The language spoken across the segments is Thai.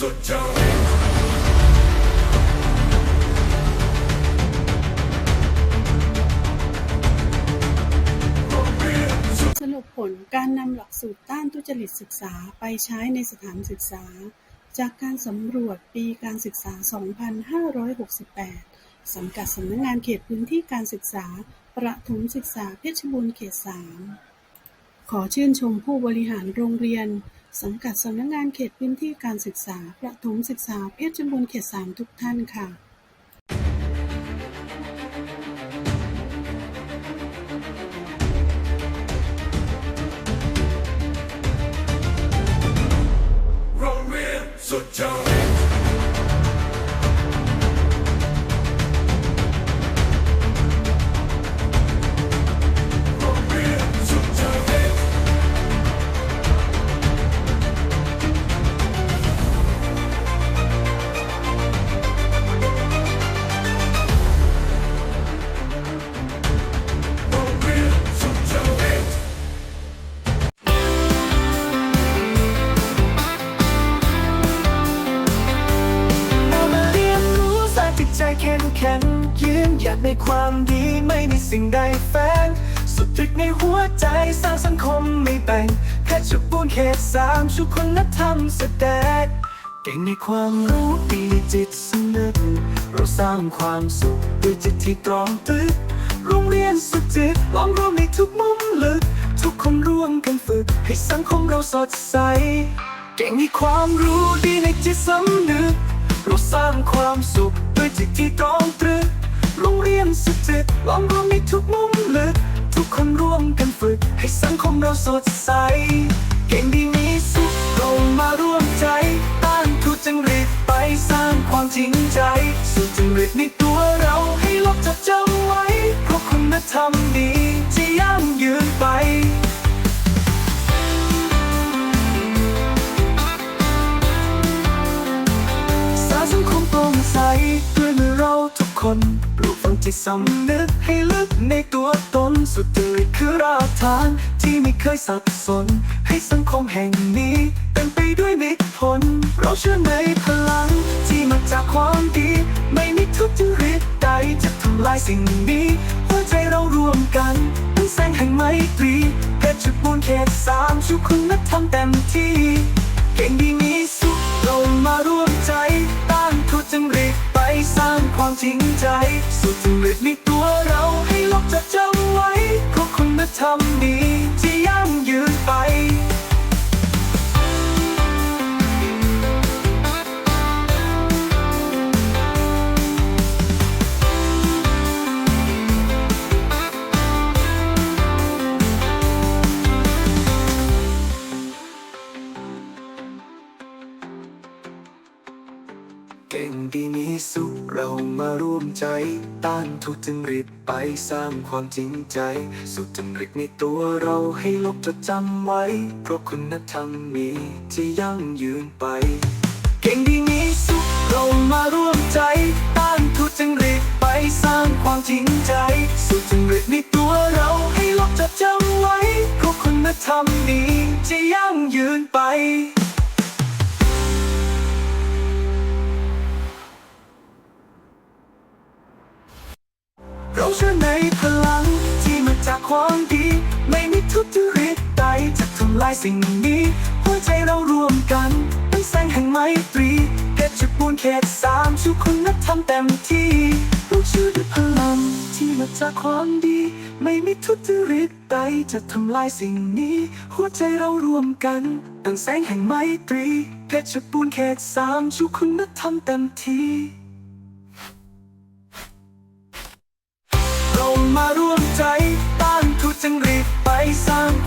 สุดจริตสรุปผลการนำหลักสูตรต้านทุจริตศึกษาไปใช้ในสถานศึกษา จากการสำรวจปีการศึกษา 2568 สังกัดสำนักงานเขตพื้นที่การศึกษา ประถมศึกษาเพชรบูรณ์เขต 3 ขอชื่นชมผู้บริหารโรงเรียน สังกัดสำนักงานเขตพื้นที่การศึกษา ประถมศึกษาเพชรบูรณ์เขตสามทุกท่านค่ะ ดในความดีไม่มีสิ่งใดแฝงสุดตรึกในหัวใจสร้างสังคมไม่แบ่งแค่ชุบปูนเขตสามชุกคุณธรรมแสดงเก่งในความรู้ดีจิตสนึกเราสร้างความสุขด้วยจิตที่ตรองตรึกโรงเรียนสุดจิตล้อมรวมในทุกมุมลึก ทุกคนร่วมกันฝึก ให้สังคมเราสดใส เก่งในความรู้ดีในจิตสำนึกเราสร้างความสุขด้วยจิตที่ตรองตรึก โรงเรียนสุดจิตล้อมรวมในทุกมุมลึก ทุกคนร่วมกันฝึก ให้สังคมเราสดใส เก่งดีมีสุขเรามาร่วมใจ ต้านทุจริตไปสร้างความจริงใจ สุจริตในตัวเราให้ลบจดจำไว้ เพราะคุณธรรมดีจะยั่งยืนไปสร้างสังคมโปร่งใสด้วยมือเราทุกคน จิตสำนึกให้ลึกในตัวตนสุดจริตคือรากฐานที่ไม่เคยสับสน ให้สังคมแห่งนี้เต็มไปด้วยมิตรผล เราเชื่อในพลัง ที่มาจากความดี ไม่มีทุจริตใดจะทำลายสิ่งนี้หัวใจเรารวมกันเป็นแสงแห่งไมตรีเพชรบูรณ์เขตสามชุคุณธรรมเต็มที่ เก่งดีมีสุขเรามาร่วมใจต้านทุจริตไปสร้างความจริงใจ สุขเรามาร่วมใจ ต้านทุจริตไปสร้างความจริงใจ สุดจริตในตัวเราให้ลบจดจำไว้ เพราะคุณธรรมมีที่ยั่งยืนไป เก่งดีมีสุขเรามาร่วมใจ ต้านทุจริตไปสร้างความจริงใจ สุดจริตในตัวเราให้ลบจดจำไว้เพราะคุณธรรมมีที่ยั่งยืนไป เราเชื่อในพลังที่มาจากความดี ไม่มีทุจริตใดจะทำลายสิ่งนี้ หัวใจเรารวมกันเป็นแสงแห่งไมตรีเพชรบูรณ์เขตสามชูคุณธรรมเต็มที่เราเชื่อด้วยพลังที่มาจากความดี ไม่มีทุจริตใดจะทำลายสิ่งนี้ หัวใจเรารวมกันเป็นแสงแห่งไมตรีเพชรบูรณ์เขตสามชูคุณธรรมเต็มที่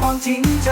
ความจริงใจ